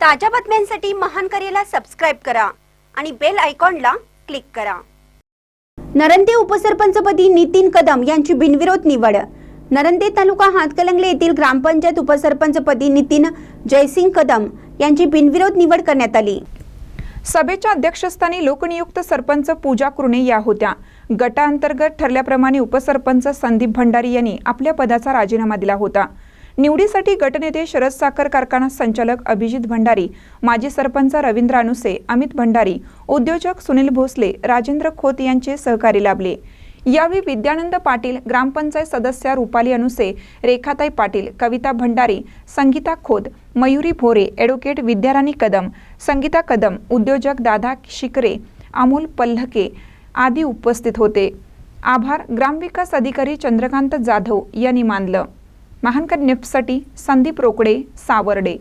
ताज्या बातम्यांसाठी महान करेला सबस्क्राईब करा आणि बेल आयकॉनला क्लिक करा. नरंदे उपसरपंचपदी नितीन कदम यांची बिनविरोध निवड. नरंदे तालुका हातकलंगले येथील ग्रामपंचायत उपसरपंचपदी नितीन जयसिंग कदम यांची बिनविरोध निवड करण्यात आली. सभेच्या अध्यक्षस्थानी लोकनियुक्त सरपंच पूजा कुरणे या होत्या. गटाअंतर्गत ठरल्याप्रमाणे उपसरपंच संदीप भंडारी यांनी आपल्या पदाचा राजीनामा दिला होता. निवडीसाठी गटनेते शरद साखर कारखाना संचालक अभिजित भंडारी माजी सरपंच रवींद्र अनुसे अमित भंडारी उद्योजक सुनील भोसले राजेंद्र खोत यांचे सहकारी लाभले. यावेळी विद्यानंद पाटील ग्रामपंचायत सदस्या रुपाली अनुसे रेखाताई पाटील कविता भंडारी संगीता खोत मयुरी भोरे ॲडव्होकेट विद्याराणी कदम संगीता कदम उद्योजक दादा शिकरे अमोल पल्लके आदी उपस्थित होते. आभार. ग्रामविकास अधिकारी चंद्रकांत जाधव यांनी मानलं. महानकर निफ्टसाठी संदीप रोकडे सावर्डे.